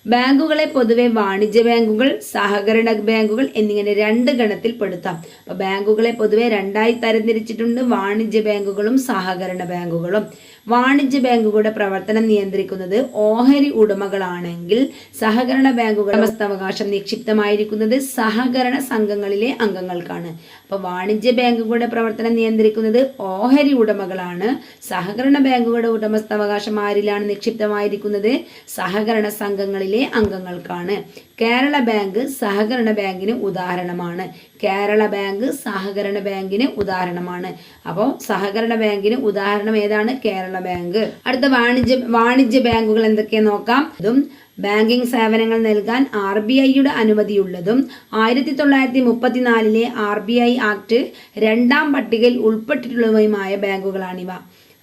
ബാങ്കുകളെ പൊതുവെ വാണിജ്യ ബാങ്കുകൾ സഹകരണ ബാങ്കുകൾ എന്നിങ്ങനെ രണ്ട് ഗണത്തിൽ പെടുത്താം. അപ്പോൾ ബാങ്കുകളെ പൊതുവെ രണ്ടായി തരംതിരിച്ചിട്ടുണ്ട് വാണിജ്യ ബാങ്കുകളും സഹകരണ ബാങ്കുകളും. വാണിജ്യ ബാങ്കുകളുടെ പ്രവർത്തനം നിയന്ത്രിക്കുന്നത് ഓഹരി ഉടമകളാണെങ്കിൽ സഹകരണ ബാങ്കുകളുടെ ഉടമസ്ഥാവകാശം നിക്ഷിപ്തമായിരിക്കുന്നത് സഹകരണ സംഘങ്ങളിലെ അംഗങ്ങൾക്കാണ്. അപ്പോൾ വാണിജ്യ ബാങ്കുകളുടെ പ്രവർത്തനം നിയന്ത്രിക്കുന്നത് ഓഹരി ഉടമകളാണ്. സഹകരണ ബാങ്കുകളുടെ ഉടമസ്ഥാവകാശം ആരിലാണ് നിക്ഷിപ്തമായിരിക്കുന്നത്? സഹകരണ സംഘങ്ങളിലെ അംഗങ്ങൾക്കാണ്. കേരള ബാങ്ക് സഹകരണ ബാങ്കിന് ഉദാഹരണമാണ്. കേരള ബാങ്ക് സഹകരണ ബാങ്കിന് ഉദാഹരണമാണ്. അപ്പോൾ സഹകരണ ബാങ്കിന് ഉദാഹരണം ഏതാണ്? കേരള ബാങ്ക്. അടുത്ത വാണിജ്യ വാണിജ്യ ബാങ്കുകൾ എന്തൊക്കെ നോക്കാം? അതും ബാങ്കിംഗ് സേവനങ്ങൾ നൽകാൻ ആർ ബി ഐയുടെ അനുമതിയുള്ളതും ആയിരത്തി തൊള്ളായിരത്തി മുപ്പത്തിനാലിലെ ആർ ബി ഐ ആക്ട് രണ്ടാം പട്ടികയിൽ ഉൾപ്പെട്ടിട്ടുള്ളതുമായ ബാങ്കുകളാണിവ.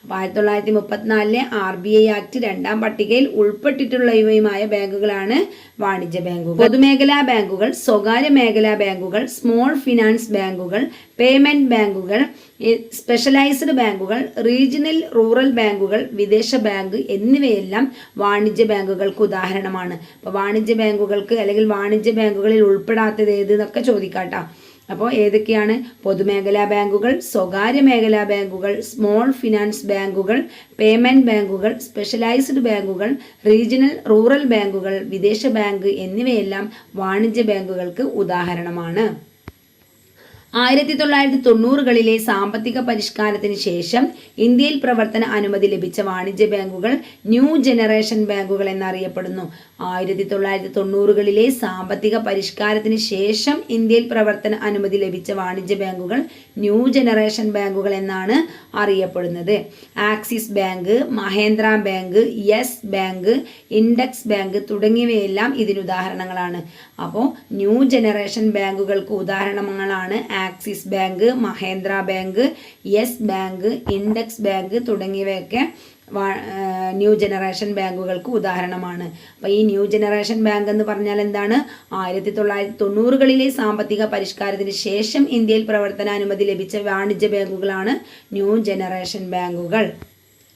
അപ്പോൾ ആയിരത്തി തൊള്ളായിരത്തി മുപ്പത്തിനാലിലെ ആർ ബി ഐ ആക്ട് രണ്ടാം പട്ടികയിൽ ഉൾപ്പെട്ടിട്ടുള്ളവയുമായ ബാങ്കുകളാണ് വാണിജ്യ ബാങ്കുകൾ. പൊതുമേഖലാ ബാങ്കുകൾ സ്വകാര്യ മേഖലാ ബാങ്കുകൾ സ്മോൾ ഫിനാൻസ് ബാങ്കുകൾ പേയ്മെന്റ് ബാങ്കുകൾ സ്പെഷ്യലൈസ്ഡ് ബാങ്കുകൾ റീജിയണൽ റൂറൽ ബാങ്കുകൾ വിദേശ ബാങ്ക് എന്നിവയെല്ലാം വാണിജ്യ ബാങ്കുകൾക്ക് ഉദാഹരണമാണ്. അപ്പോൾ വാണിജ്യ ബാങ്കുകൾക്ക് അല്ലെങ്കിൽ വാണിജ്യ ബാങ്കുകളിൽ ഉൾപ്പെടാത്തത് ഏത് എന്നൊക്കെ ചോദിക്കാട്ടോ. അപ്പോൾ ഏതൊക്കെയാണ്? പൊതുമേഖലാ ബാങ്കുകൾ സ്വകാര്യ മേഖലാ ബാങ്കുകൾ സ്മോൾ ഫിനാൻസ് ബാങ്കുകൾ പേയ്മെന്റ് ബാങ്കുകൾ സ്പെഷ്യലൈസ്ഡ് ബാങ്കുകൾ റീജിയണൽ റൂറൽ ബാങ്കുകൾ വിദേശ ബാങ്ക് എന്നിവയെല്ലാം വാണിജ്യ ബാങ്കുകൾക്ക് ഉദാഹരണമാണ്. ആയിരത്തി തൊള്ളായിരത്തി തൊണ്ണൂറുകളിലെ സാമ്പത്തിക പരിഷ്കാരത്തിന് ശേഷം ഇന്ത്യയിൽ പ്രവർത്തന അനുമതി ലഭിച്ച വാണിജ്യ ബാങ്കുകൾ ന്യൂ ജനറേഷൻ ബാങ്കുകൾ എന്നറിയപ്പെടുന്നു. ആയിരത്തി തൊള്ളായിരത്തി തൊണ്ണൂറുകളിലെ സാമ്പത്തിക പരിഷ്കാരത്തിന് ശേഷം ഇന്ത്യയിൽ പ്രവർത്തന അനുമതി ലഭിച്ച വാണിജ്യ ബാങ്കുകൾ ന്യൂ ജനറേഷൻ ബാങ്കുകൾ എന്നാണ് അറിയപ്പെടുന്നത്. Axis bank Mahindra bank Yes bank index bank തുടങ്ങിയവയെല്ലാം ഇതിന് ഉദാഹരണങ്ങളാണ്. അപ്പോൾ ന്യൂ ജനറേഷൻ ബാങ്കുകൾക്ക് ഉദാഹരണങ്ങളാണ് Axis bank Mahindra bank Yes bank index bank തുടങ്ങിയവയൊക്കെ ന്യൂ ജനറേഷൻ ബാങ്കുകൾക്ക് ഉദാഹരണമാണ്. അപ്പോൾ ഈ ന്യൂ ജനറേഷൻ ബാങ്ക് എന്ന് പറഞ്ഞാൽ എന്താണ്? ആയിരത്തി തൊള്ളായിരത്തി തൊണ്ണൂറുകളിലെ സാമ്പത്തിക പരിഷ്കാരത്തിന് ശേഷം ഇന്ത്യയിൽ പ്രവർത്തനാനുമതി ലഭിച്ച വാണിജ്യ ബാങ്കുകളാണ് ന്യൂ ജനറേഷൻ ബാങ്കുകൾ.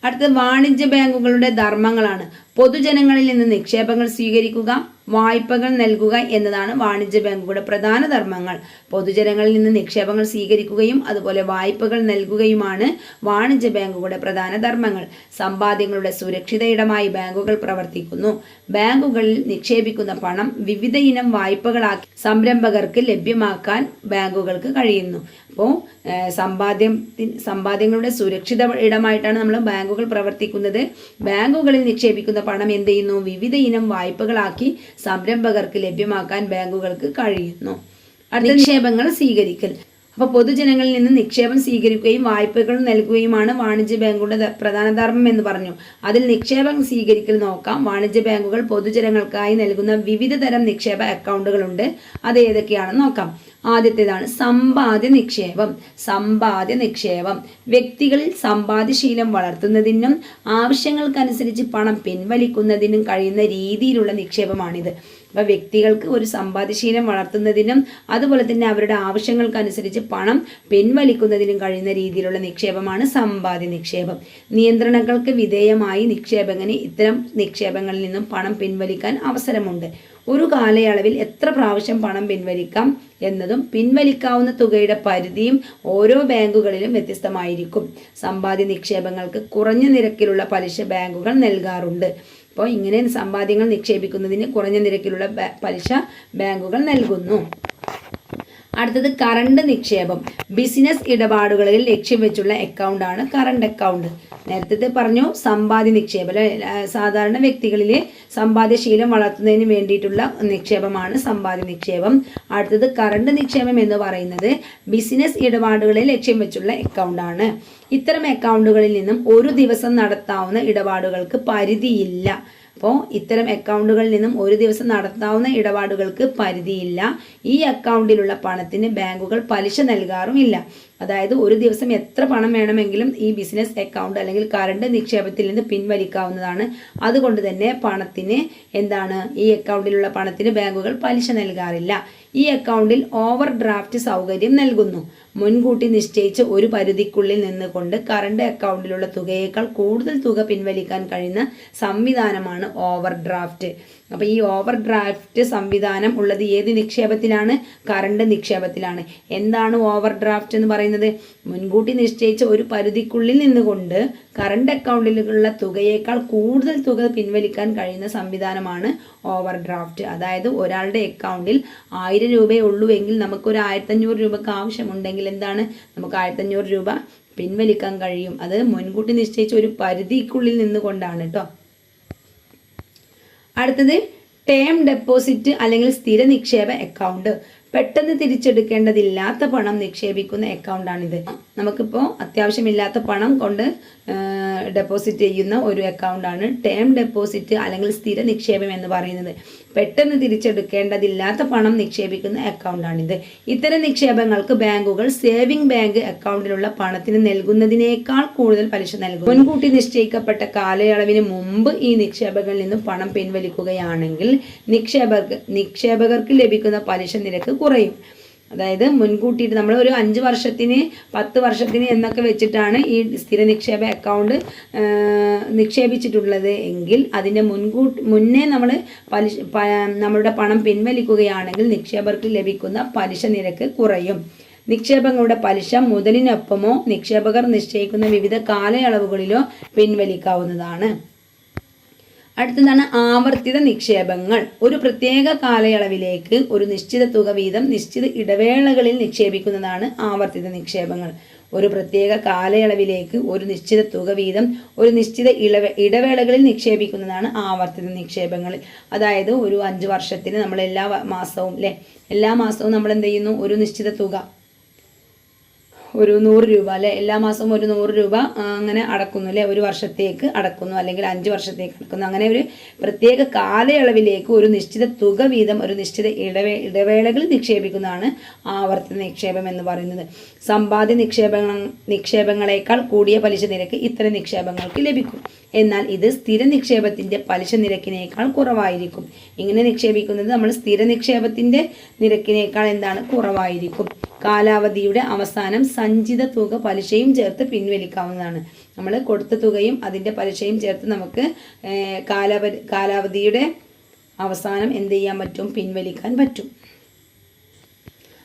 അടുത്ത വാണിജ്യ ബാങ്കുകളുടെ ധർമ്മങ്ങളാണ്. പൊതുജനങ്ങളിൽ നിന്ന് നിക്ഷേപങ്ങൾ സ്വീകരിക്കുക വായ്പകൾ നൽകുക എന്നതാണ് വാണിജ്യ ബാങ്കുകളുടെ പ്രധാന ധർമ്മങ്ങൾ. പൊതുജനങ്ങളിൽ നിന്ന് നിക്ഷേപങ്ങൾ സ്വീകരിക്കുകയും അതുപോലെ വായ്പകൾ നൽകുകയുമാണ് വാണിജ്യ ബാങ്കുകളുടെ പ്രധാന ധർമ്മങ്ങൾ. സമ്പാദ്യങ്ങളുടെ സുരക്ഷിത ഇടമായി ബാങ്കുകൾ പ്രവർത്തിക്കുന്നു. ബാങ്കുകളിൽ നിക്ഷേപിക്കുന്ന പണം വിവിധ ഇനം വായ്പകളാക്കി സംരംഭകർക്ക് ലഭ്യമാക്കാൻ ബാങ്കുകൾക്ക് കഴിയുന്നു. അപ്പോൾ സമ്പാദ്യം സമ്പാദ്യങ്ങളുടെ സുരക്ഷിത ഇടമായിട്ടാണ് നമ്മൾ ബാങ്കുകൾ പ്രവർത്തിക്കുന്നത്. ബാങ്കുകളിൽ നിക്ഷേപിക്കുന്ന പണം എന്ത് ചെയ്യുന്നു? വിവിധ ഇനം വായ്പകളാക്കി സംരംഭകർക്ക് ലഭ്യമാക്കാൻ ബാങ്കുകൾക്ക് കഴിയുന്നു. നിക്ഷേപങ്ങൾ സ്വീകരിക്കൽ. അപ്പോൾ പൊതുജനങ്ങളിൽ നിന്ന് നിക്ഷേപം സ്വീകരിക്കുകയും വായ്പകൾ നൽകുകയുമാണ് വാണിജ്യ ബാങ്കുകളുടെ പ്രധാന ധർമ്മം എന്ന് പറഞ്ഞു. അതിൽ നിക്ഷേപം സ്വീകരിക്കൽ നോക്കാം. വാണിജ്യ ബാങ്കുകൾ പൊതുജനങ്ങൾക്കായി നൽകുന്ന വിവിധ തരം നിക്ഷേപ അക്കൗണ്ടുകളുണ്ട്. അത് ഏതൊക്കെയാണെന്ന് നോക്കാം. ആദ്യത്തേതാണ് സമ്പാദ്യ നിക്ഷേപം. സമ്പാദ്യ നിക്ഷേപം. വ്യക്തികളിൽ സമ്പാദ്യശീലം വളർത്തുന്നതിനും ആവശ്യങ്ങൾക്കനുസരിച്ച് പണം പിൻവലിക്കുന്നതിനും കഴിയുന്ന രീതിയിലുള്ള നിക്ഷേപമാണിത്. അപ്പോൾ വ്യക്തികൾക്ക് ഒരു സമ്പാദ്യശീലം വളർത്തുന്നതിനും അതുപോലെ തന്നെ അവരുടെ ആവശ്യങ്ങൾക്കനുസരിച്ച് പണം പിൻവലിക്കുന്നതിനും കഴിയുന്ന രീതിയിലുള്ള നിക്ഷേപമാണ് സമ്പാദ്യ നിക്ഷേപം. നിയന്ത്രണങ്ങൾക്ക് വിധേയമായി നിക്ഷേപകന് ഇത്തരം നിക്ഷേപങ്ങളിൽ നിന്നും പണം പിൻവലിക്കാൻ അവസരമുണ്ട്. ഒരു കാലയളവിൽ എത്ര പ്രാവശ്യം പണം പിൻവലിക്കാം എന്നതും പിൻവലിക്കാവുന്ന തുകയുടെ പരിധിയും ഓരോ ബാങ്കുകളിലും വ്യത്യസ്തമായിരിക്കും. സമ്പാദ്യ നിക്ഷേപങ്ങൾക്ക് കുറഞ്ഞ നിരക്കിലുള്ള പലിശ ബാങ്കുകൾ നൽകാറുണ്ട്. അപ്പോൾ ഇങ്ങനെ സമ്പാദ്യങ്ങൾ നിക്ഷേപിക്കുന്നതിന് കുറഞ്ഞ നിരക്കിലുള്ള പലിശ ബാങ്കുകൾ നൽകുന്നു. അടുത്തത് കറണ്ട് നിക്ഷേപം. ബിസിനസ് ഇടപാടുകളിൽ ലക്ഷ്യം വെച്ചുള്ള അക്കൗണ്ടാണ് കറണ്ട് അക്കൗണ്ട് നേരത്തെ പറഞ്ഞു സമ്പാദ്യ നിക്ഷേപം അല്ലെ? സാധാരണ വ്യക്തികളിൽ സമ്പാദ്യശീലം വളർത്തുന്നതിന് വേണ്ടിയിട്ടുള്ള നിക്ഷേപമാണ് സമ്പാദ്യ നിക്ഷേപം. അടുത്തത് കറണ്ട് നിക്ഷേപം എന്ന് പറയുന്നത് ബിസിനസ് ഇടപാടുകളിൽ ലക്ഷ്യം വെച്ചുള്ള അക്കൗണ്ടാണ് ഇത്തരം അക്കൗണ്ടുകളിൽ നിന്നും ഒരു ദിവസം നടത്താവുന്ന ഇടപാടുകൾക്ക് പരിധിയില്ല. അപ്പോൾ ഇത്തരം അക്കൗണ്ടുകളിൽ നിന്നും ഒരു ദിവസം നടത്താവുന്ന ഇടപാടുകൾക്ക് പരിധിയില്ല. ഈ അക്കൗണ്ടിലുള്ള പണത്തിന് ബാങ്കുകൾ പലിശ നൽകാറുമില്ല. അതായത് ഒരു ദിവസം എത്ര പണം വേണമെങ്കിലും ഈ ബിസിനസ് അക്കൗണ്ട് അല്ലെങ്കിൽ കറണ്ട് നിക്ഷേപത്തിൽ നിന്ന് പിൻവലിക്കാവുന്നതാണ്. അതുകൊണ്ട് തന്നെ പണത്തിന് എന്താണ് ഈ അക്കൗണ്ടിലുള്ള പണത്തിന് ബാങ്കുകൾ പലിശ നൽകാറില്ല. ഈ അക്കൗണ്ടിൽ ഓവർ ഡ്രാഫ്റ്റ് സൗകര്യം നൽകുന്നു. മുൻകൂട്ടി നിശ്ചയിച്ച ഒരു പരിധിക്കുള്ളിൽ നിന്നുകൊണ്ട് കറണ്ട് അക്കൗണ്ടിലുള്ള തുകയേക്കാൾ കൂടുതൽ തുക പിൻവലിക്കാൻ കഴിയുന്ന സംവിധാനമാണ് ഓവർ ഡ്രാഫ്റ്റ് അപ്പോൾ ഈ ഓവർ ഡ്രാഫ്റ്റ് സംവിധാനം ഉള്ളത് ഏത് നിക്ഷേപത്തിലാണ്? കറണ്ട് നിക്ഷേപത്തിലാണ്. എന്താണ് ഓവർ ഡ്രാഫ്റ്റ് എന്ന് പറയുന്നത്? മുൻകൂട്ടി നിശ്ചയിച്ച ഒരു പരിധിക്കുള്ളിൽ നിന്നുകൊണ്ട് കറണ്ട് അക്കൗണ്ടിലുള്ള തുകയേക്കാൾ കൂടുതൽ തുക പിൻവലിക്കാൻ കഴിയുന്ന സംവിധാനമാണ് ഓവർ ഡ്രാഫ്റ്റ് അതായത് ഒരാളുടെ അക്കൗണ്ടിൽ ആയിരം രൂപയേ ഉള്ളൂ എങ്കിൽ നമുക്കൊരു ആയിരത്തഞ്ഞൂറ് രൂപക്ക് ആവശ്യമുണ്ടെങ്കിൽ എന്താണ്? നമുക്ക് ആയിരത്തഞ്ഞൂറ് രൂപ പിൻവലിക്കാൻ കഴിയും. അത് മുൻകൂട്ടി നിശ്ചയിച്ച ഒരു പരിധിക്കുള്ളിൽ നിന്നുകൊണ്ടാണ് കേട്ടോ അടുത്തത് ടേം ഡെപ്പോസിറ്റ് അല്ലെങ്കിൽ സ്ഥിര നിക്ഷേപ അക്കൗണ്ട് പെട്ടെന്ന് തിരിച്ചെടുക്കേണ്ടതില്ലാത്ത പണം നിക്ഷേപിക്കുന്ന അക്കൗണ്ടാണിത് നമുക്കിപ്പോൾ അത്യാവശ്യമില്ലാത്ത പണം കൊണ്ട് ഡെപ്പോസിറ്റ് ചെയ്യുന്ന ഒരു അക്കൗണ്ടാണ് ടേം ഡെപ്പോസിറ്റ് അല്ലെങ്കിൽ സ്ഥിര നിക്ഷേപം എന്ന് പറയുന്നത്. പെട്ടെന്ന് തിരിച്ചെടുക്കേണ്ടതില്ലാത്ത പണം നിക്ഷേപിക്കുന്ന അക്കൗണ്ടാണിത്. ഇത്തരം നിക്ഷേപങ്ങൾക്ക് ബാങ്കുകൾ സേവിംഗ് ബാങ്ക് അക്കൗണ്ടിലുള്ള പണത്തിന് നൽകുന്നതിനേക്കാൾ കൂടുതൽ പലിശ നൽകും മുൻകൂട്ടി നിശ്ചയിക്കപ്പെട്ട കാലയളവിന് മുമ്പ് ഈ നിക്ഷേപങ്ങളിൽ നിന്നും പണം പിൻവലിക്കുകയാണെങ്കിൽ നിക്ഷേപകർക്ക് നിക്ഷേപകർക്ക് ലഭിക്കുന്ന പലിശ നിരക്ക് കുറയും. അതായത് മുൻകൂട്ടിയിട്ട് നമ്മൾ ഒരു അഞ്ച് വർഷത്തിന് പത്ത് വർഷത്തിന് എന്നൊക്കെ വെച്ചിട്ടാണ് ഈ സ്ഥിര നിക്ഷേപ അക്കൗണ്ട് നിക്ഷേപിച്ചിട്ടുള്ളത്. എങ്കിൽ അതിന്റെ മുൻകൂട്ടി മുന്നേ നമ്മൾ പലിശ നമ്മളുടെ പണം പിൻവലിക്കുകയാണെങ്കിൽ നിക്ഷേപർക്ക് ലഭിക്കുന്ന പലിശ നിരക്ക് കുറയും. നിക്ഷേപങ്ങളുടെ പലിശ മുതലിനൊപ്പമോ നിക്ഷേപകർ നിശ്ചയിക്കുന്ന വിവിധ കാലയളവുകളിലോ പിൻവലിക്കാവുന്നതാണ്. അടുത്തതാണ് ആവർത്തിത നിക്ഷേപങ്ങൾ. ഒരു പ്രത്യേക കാലയളവിലേക്ക് ഒരു നിശ്ചിത തുക വീതം നിശ്ചിത ഇടവേളകളിൽ നിക്ഷേപിക്കുന്നതാണ് ആവർത്തിത നിക്ഷേപങ്ങൾ. ഒരു പ്രത്യേക കാലയളവിലേക്ക് ഒരു നിശ്ചിത തുക വീതം ഒരു നിശ്ചിത ഇളവ ഇടവേളകളിൽ നിക്ഷേപിക്കുന്നതാണ് ആവർത്തിത നിക്ഷേപങ്ങൾ. അതായത് ഒരു അഞ്ച് വർഷത്തിന് നമ്മൾ എല്ലാ മാസവും അല്ലേ എല്ലാ മാസവും നമ്മൾ എന്ത് ചെയ്യുന്നു? ഒരു നിശ്ചിത തുക. ഒരു നൂറ് രൂപ അല്ലെ? എല്ലാ മാസവും ഒരു നൂറ് രൂപ അങ്ങനെ അടക്കുന്നു അല്ലെ? ഒരു വർഷത്തേക്ക് അടക്കുന്നു അല്ലെങ്കിൽ അഞ്ച് വർഷത്തേക്ക് അടക്കുന്നു. അങ്ങനെ ഒരു പ്രത്യേക കാലയളവിലേക്ക് ഒരു നിശ്ചിത തുക വീതം ഒരു നിശ്ചിത ഇടവേ ഇടവേളകളിൽ നിക്ഷേപിക്കുന്നതാണ് ആവർത്തന നിക്ഷേപം എന്ന് പറയുന്നത്. സമ്പാദ്യ നിക്ഷേപങ്ങൾ നിക്ഷേപങ്ങളെക്കാൾ കൂടിയ പലിശ നിരക്ക് ഇത്തരം നിക്ഷേപങ്ങൾക്ക് ലഭിക്കും. എന്നാൽ ഇത് സ്ഥിര നിക്ഷേപത്തിന്റെ പലിശ നിരക്കിനേക്കാൾ കുറവായിരിക്കും. ഇങ്ങനെ നിക്ഷേപിക്കുന്നത് നമ്മൾ സ്ഥിര നിക്ഷേപത്തിന്റെ നിരക്കിനേക്കാൾ എന്താണ്? കുറവായിരിക്കും. കാലാവധിയുടെ അവസാനം സഞ്ചിത തുക പലിശയും ചേർത്ത് പിൻവലിക്കാവുന്നതാണ്. നമ്മൾ കൊടുത്ത തുകയും അതിന്റെ പലിശയും ചേർത്ത് നമുക്ക് കാലാവധി കാലാവധിയുടെ അവസാനം എന്ത് ചെയ്യാൻ പറ്റും? പിൻവലിക്കാൻ പറ്റും.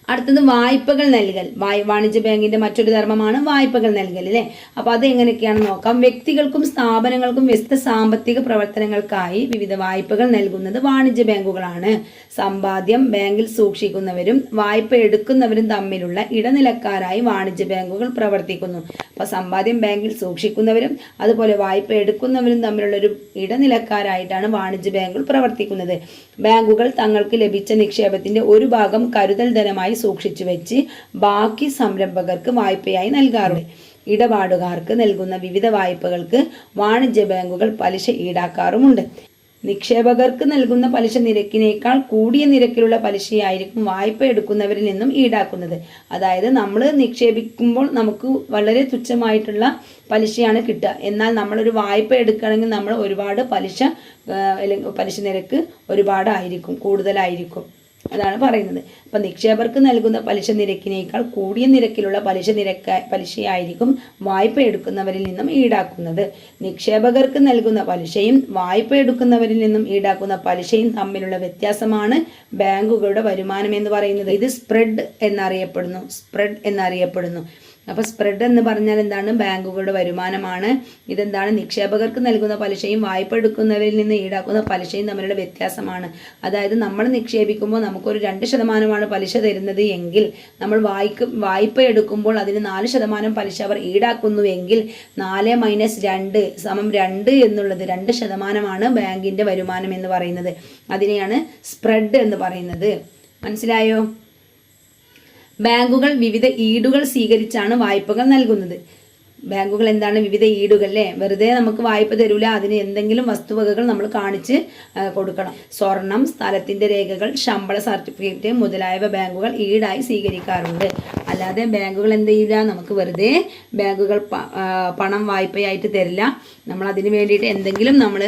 അടുത്തത് വായ്പകൾ നൽകൽ. വാണിജ്യ ബാങ്കിന്റെ മറ്റൊരു ധർമ്മമാണ് വായ്പകൾ നൽകൽ അല്ലേ? അപ്പോൾ അത് എങ്ങനെയൊക്കെയാണ് നോക്കാം. വ്യക്തികൾക്കും സ്ഥാപനങ്ങൾക്കും വ്യത്യസ്ത സാമ്പത്തിക പ്രവർത്തനങ്ങൾക്കായി വിവിധ വായ്പകൾ നൽകുന്നത് വാണിജ്യ ബാങ്കുകളാണ്. സമ്പാദ്യം ബാങ്കിൽ സൂക്ഷിക്കുന്നവരും വായ്പ എടുക്കുന്നവരും തമ്മിലുള്ള ഇടനിലക്കാരായി വാണിജ്യ ബാങ്കുകൾ പ്രവർത്തിക്കുന്നു. അപ്പോൾ സമ്പാദ്യം ബാങ്കിൽ സൂക്ഷിക്കുന്നവരും അതുപോലെ വായ്പ എടുക്കുന്നവരും തമ്മിലുള്ള ഒരു ഇടനിലക്കാരായിട്ടാണ് വാണിജ്യ ബാങ്കുകൾ പ്രവർത്തിക്കുന്നത്. ബാങ്കുകൾ തങ്ങൾക്ക് ലഭിച്ച നിക്ഷേപത്തിന്റെ ഒരു ഭാഗം കരുതൽ ധനമായി സൂക്ഷിച്ചു വെച്ച് ബാക്കി സംരംഭകർക്ക് വായ്പയായി നൽകാറുണ്ട്. ഇടപാടുകാർക്ക് നൽകുന്ന വിവിധ വായ്പകൾക്ക് വാണിജ്യ ബാങ്കുകൾ പലിശ ഈടാക്കാറുമുണ്ട്. നിക്ഷേപകർക്ക് നൽകുന്ന പലിശ നിരക്കിനേക്കാൾ കൂടിയ നിരക്കിലുള്ള പലിശയായിരിക്കും വായ്പ എടുക്കുന്നവരിൽ നിന്നും ഈടാക്കുന്നത്. അതായത് നമ്മൾ നിക്ഷേപിക്കുമ്പോൾ നമുക്ക് വളരെ തുച്ഛമായിട്ടുള്ള പലിശയാണ് കിട്ടുക. എന്നാൽ നമ്മളൊരു വായ്പ എടുക്കുകയാണെങ്കിൽ നമ്മൾ ഒരുപാട് പലിശ പലിശ നിരക്ക് ഒരുപാടായിരിക്കും കൂടുതലായിരിക്കും. അതാണ് പറയുന്നത്. അപ്പം നിക്ഷേപർക്ക് നൽകുന്ന പലിശ നിരക്കിനേക്കാൾ കൂടിയ നിരക്കിലുള്ള പലിശ നിരക്ക പലിശയായിരിക്കും വായ്പ എടുക്കുന്നവരിൽ നിന്നും ഈടാക്കുന്നത്. നിക്ഷേപകർക്ക് നൽകുന്ന പലിശയും വായ്പ എടുക്കുന്നവരിൽ നിന്നും ഈടാക്കുന്ന പലിശയും തമ്മിലുള്ള വ്യത്യാസമാണ് ബാങ്കുകളുടെ വരുമാനം എന്ന് പറയുന്നത്. ഇത് സ്പ്രെഡ് എന്നറിയപ്പെടുന്നു. സ്പ്രെഡ് എന്നറിയപ്പെടുന്നു. അപ്പോൾ സ്പ്രെഡ് എന്ന് പറഞ്ഞാൽ എന്താണ്? ബാങ്കുകളുടെ വരുമാനമാണ്. ഇതെന്താണ്? നിക്ഷേപകർക്ക് നൽകുന്ന പലിശയും വായ്പ എടുക്കുന്നവരിൽ നിന്ന് ഈടാക്കുന്ന പലിശയും തമ്മിലുള്ള വ്യത്യാസമാണ്. അതായത് നമ്മൾ നിക്ഷേപിക്കുമ്പോൾ നമുക്കൊരു രണ്ട് ശതമാനമാണ് പലിശ തരുന്നത് എങ്കിൽ നമ്മൾ വായിക്ക് വായ്പ എടുക്കുമ്പോൾ അതിന് നാല് ശതമാനം പലിശ അവർ ഈടാക്കുന്നുവെങ്കിൽ നാല് മൈനസ് രണ്ട് സമം രണ്ട് എന്നുള്ളത് രണ്ട് ശതമാനമാണ് ബാങ്കിന്റെ വരുമാനം എന്ന് പറയുന്നത്. അതിനെയാണ് സ്പ്രെഡ് എന്ന് പറയുന്നത്. മനസ്സിലായോ? ബാങ്കുകൾ വിവിധ ഈടുകൾ സ്വീകരിച്ചാണ് വായ്പകൾ നൽകുന്നത്. ബാങ്കുകൾ എന്താണ് വിവിധ ഈടുകൾ അല്ലേ വെറുതെ നമുക്ക് വായ്പ തരൂല. അതിന് എന്തെങ്കിലും വസ്തുവകകൾ നമ്മൾ കാണിച്ച് കൊടുക്കണം. സ്വർണം സ്ഥലത്തിന്റെ രേഖകൾ ശമ്പള സർട്ടിഫിക്കറ്റ് മുതലായവ ബാങ്കുകൾ ഈടായി സ്വീകരിക്കാറുണ്ട്. അല്ലാതെ ബാങ്കുകൾ എന്ത് ചെയ്യില്ല? നമുക്ക് വെറുതെ ബാങ്കുകൾ പണം വായ്പയായിട്ട് തരില്ല. നമ്മൾ അതിന് വേണ്ടിയിട്ട് എന്തെങ്കിലും നമ്മൾ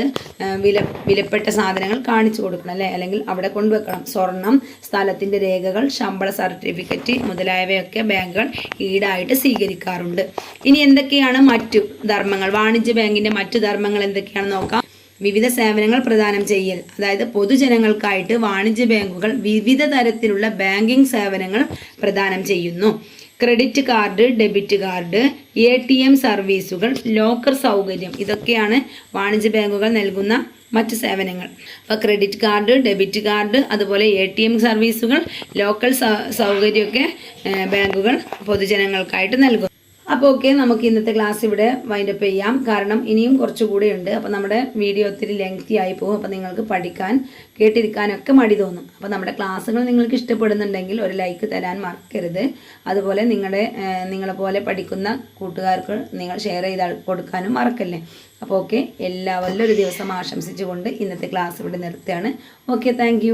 വില വിലപ്പെട്ട സാധനങ്ങൾ കാണിച്ചു കൊടുക്കണം അല്ലേ? അല്ലെങ്കിൽ അവിടെ കൊണ്ടുവെക്കണം. സ്വർണം സ്ഥലത്തിന്റെ രേഖകൾ ശമ്പള സർട്ടിഫിക്കറ്റ് മുതലായവയൊക്കെ ബാങ്കുകൾ ഈടായിട്ട് സ്വീകരിക്കാറുണ്ട്. ഇനി എന്തൊക്കെയാണ് മറ്റു ധർമ്മങ്ങൾ? വാണിജ്യ ബാങ്കിന്റെ മറ്റു ധർമ്മങ്ങൾ എന്തൊക്കെയാണെന്ന് നോക്കാം. വിവിധ സേവനങ്ങൾ പ്രദാനം ചെയ്യൽ. അതായത് പൊതുജനങ്ങൾക്കായിട്ട് വാണിജ്യ ബാങ്കുകൾ വിവിധ തരത്തിലുള്ള ബാങ്കിംഗ് സേവനങ്ങൾ പ്രദാനം ചെയ്യുന്നു. Credit card debit card A T M സർവീസുകൾ ലോക്കർ സൗകര്യം ഇതൊക്കെയാണ് വാണിജ്യ ബാങ്കുകൾ നൽകുന്ന മറ്റ് സേവനങ്ങൾ. അപ്പോൾ ക്രെഡിറ്റ് കാർഡ് ഡെബിറ്റ് കാർഡ് അതുപോലെ എ ടി എം സർവീസുകൾ ലോക്കൽ സൗകര്യമൊക്കെ ബാങ്കുകൾ പൊതുജനങ്ങൾക്കായിട്ട് നൽകും അപ്പോൾ ഓക്കെ നമുക്ക് ഇന്നത്തെ ക്ലാസ് ഇവിടെ വൈൻഡപ്പ് ചെയ്യാം. കാരണം ഇനിയും കുറച്ചുകൂടെ ഉണ്ട്. അപ്പോൾ നമ്മുടെ വീഡിയോ ഒത്തിരി ലെങ്തി ആയി പോകും. അപ്പോൾ നിങ്ങൾക്ക് പഠിക്കാൻ കേട്ടിരിക്കാനൊക്കെ മടി തോന്നും. അപ്പോൾ നമ്മുടെ ക്ലാസ്സുകൾ നിങ്ങൾക്ക് ഇഷ്ടപ്പെടുന്നുണ്ടെങ്കിൽ ഒരു ലൈക്ക് തരാൻ മറക്കരുത്. അതുപോലെ നിങ്ങളുടെ നിങ്ങളെപ്പോലെ നിങ്ങളെ പോലെ പഠിക്കുന്ന കൂട്ടുകാർക്ക് നിങ്ങൾ ഷെയർ ചെയ്ത് കൊടുക്കാനും മറക്കല്ലേ? അപ്പോൾ ഓക്കെ എല്ലാവരിലും ഒരു ദിവസം ആശംസിച്ചുകൊണ്ട് ഇന്നത്തെ ക്ലാസ് ഇവിടെ നിർത്തുകയാണ്. Okay thank